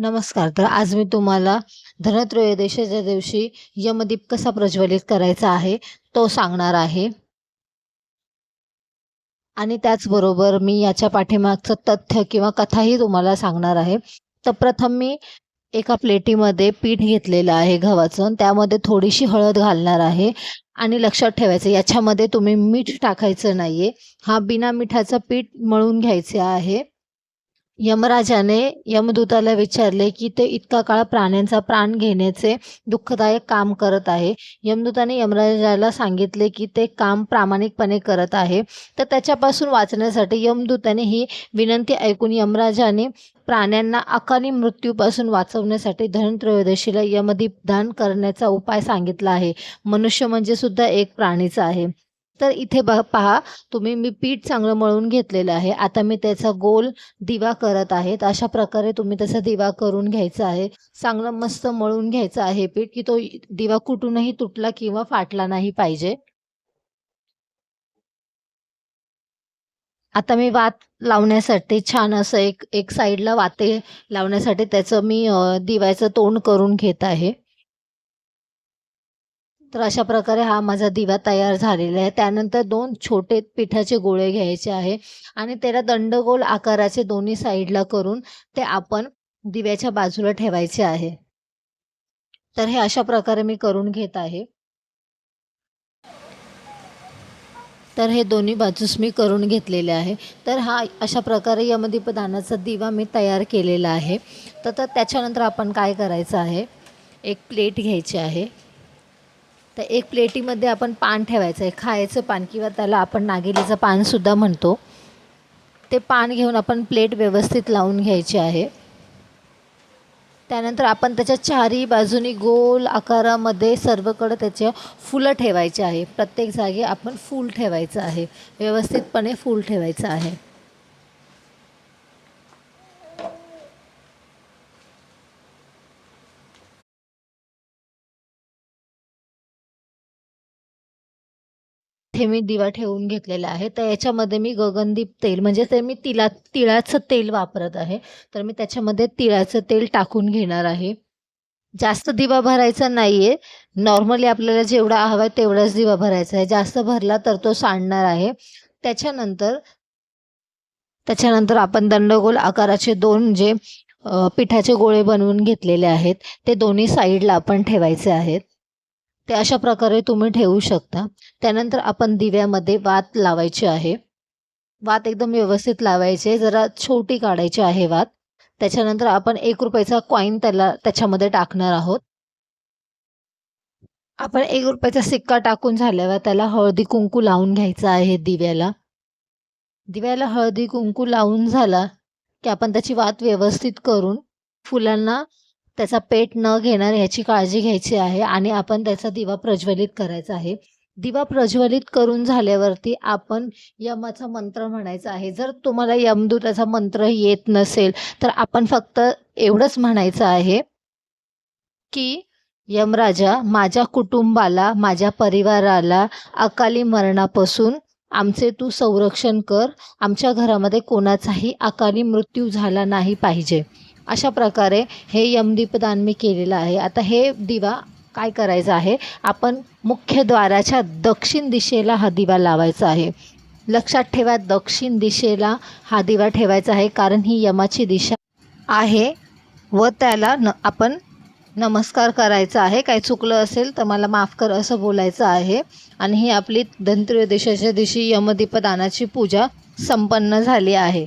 नमस्कार. तर आज मी तुम्हाला धनत्रयोदशीच्या दिवशी यमदीप कसा प्रज्वलित करायचा आहे तो सांगणार आहे. आणि त्याचबरोबर मी याच्या पाठीमागचं तथ्य किंवा कथाही तुम्हाला सांगणार आहे. तर प्रथम मी एका प्लेटीमध्ये पीठ घेतलेलं आहे गव्हाचं. आणि त्यामध्ये थोडीशी हळद घालणार आहे. आणि लक्षात ठेवायचं याच्यामध्ये तुम्ही मीठ टाकायचं नाही आहे हा बिना मिठाचं पीठ मळून घ्यायचे आहे. यमराजाने यमदूताला विचारले की ते इतका काळ प्राण्यांचा प्राण घेण्याचे दुःखदायक काम करत आहे. यमदूताने यमराजाला सांगितले की ते काम प्रामाणिकपणे करत आहे. तर त्याच्यापासून वाचण्यासाठी यमदूताने ही विनंती ऐकून यमराजाने प्राण्यांना अकाली मृत्यूपासून वाचवण्यासाठी धनत्रयोदशीला यमदीप दान करण्याचा उपाय सांगितला आहे. मनुष्य म्हणजे सुद्धा एक प्राणीचा आहे. तर इथे ब पहा तुम्ही मी पीठ चांगलं मळून घेतलेलं आहे. आता मी त्याचा गोल दिवा करत आहे. अशा प्रकारे तुम्ही त्याचा दिवा करून घ्यायचा आहे. चांगलं मस्त मळून घ्यायचं आहे पीठ की तो दिवा कुठूनही तुटला किंवा फाटला नाही पाहिजे. आता मी वात लावण्यासाठी छान असं एक एक साईडला वाते लावण्यासाठी त्याचं मी दिव्याचं तोंड करून घेत आहे. तर अशा प्रकारे हा माझा दिवा तयार झालेला आहे. त्यानंतर दोन छोटे पिठाचे गोळे घ्यायचे आहे आणि त्याला दंडगोल आकाराचे दोन्ही साईडला करून ते आपण दिव्याच्या बाजूला ठेवायचे आहे. तर हे अशा प्रकारे मी करून घेत आहे. तर हे दोन्ही बाजूस मी करून घेतलेले आहे. तर हा अशा प्रकारे यमदीपदानाचा दिवा मी तयार केलेला आहे. तर तर त्याच्यानंतर आपण काय करायचं आहे? एक प्लेट घ्यायची आहे. तर एक प्लेटीमध्ये आपण पान ठेवायचं आहे. खायचं पान किंवा त्याला आपण नागिलीचं पानसुद्धा म्हणतो. ते पान घेऊन आपण प्लेट व्यवस्थित लावून घ्यायची आहे. त्यानंतर आपण त्याच्या चारही बाजूनी गोल आकारामध्ये सर्वकडे त्याच्या फुलं ठेवायचे आहे. प्रत्येक जागी आपण फूल ठेवायचं आहे. व्यवस्थितपणे फूल ठेवायचं आहे. इथे मी दिवा ठेवून घेतलेला आहे. तर याच्यामध्ये मी गगनदीप तेल म्हणजे ते मी तिला तिळाचं तेल वापरत आहे. तर मी त्याच्यामध्ये तिळाचं तेल टाकून घेणार आहे. जास्त दिवा भरायचा नाही आहे नॉर्मली आपल्याला जेवढा हवा आहे तेवढाच दिवा भरायचा आहे. जास्त भरला तर तो सांडणार आहे. त्याच्यानंतर त्याच्यानंतर आपण दंडगोल आकाराचे दोन जे पिठाचे गोळे बनवून घेतलेले आहेत ते दोन्ही साईडला आपण ठेवायचे आहेत. ते अशा प्रकारे तुम्ही ठेवू शकता. त्यानंतर आपण दिव्यामध्ये वात लावायची आहे. वात एकदम व्यवस्थित लावायचे. जरा छोटी काढायची आहे वात. त्याच्यानंतर आपण एक रुपयाचा कॉईन त्याला त्याच्यामध्ये टाकणार आहोत. आपण एक रुपयाचा सिक्का टाकून झाल्यावर त्याला हळदी कुंकू लावून घ्यायचं आहे दिव्याला. दिव्याला हळदी कुंकू लावून झाला की आपण त्याची वात व्यवस्थित करून फुलांना त्याचा पेट न घेणार ह्याची काळजी घ्यायची आहे आणि आपण त्याचा दिवा प्रज्वलित करायचा आहे. दिवा प्रज्वलित करून झाल्यावरती आपण यमाचा मंत्र म्हणायचा आहे. जर तुम्हाला यमदूताचा मंत्र येत नसेल तर आपण फक्त एवढंच म्हणायचं आहे की यमराजा माझ्या कुटुंबाला माझ्या परिवाराला अकाली मरणापासून आमचे तू संरक्षण कर. आमच्या घरामध्ये कोणाचाही अकाली मृत्यू झाला नाही पाहिजे. अशा प्रकारे हे यमदीपदान मी केलेलं आहे. आता हे दिवा काय करायचं आहे? आपण मुख्य द्वाराच्या दक्षिण दिशेला हा दिवा लावायचा आहे. लक्षात ठेवा दक्षिण दिशेला हा दिवा ठेवायचा आहे कारण ही यमाची दिशा आहे व त्याला न आपण नमस्कार करायचा आहे. काही चुकलं असेल तर मला माफ कर असं बोलायचं आहे. आणि ही आपली धनत्रयोदशीच्या दिवशी यमदीपदानाची पूजा संपन्न झाली आहे.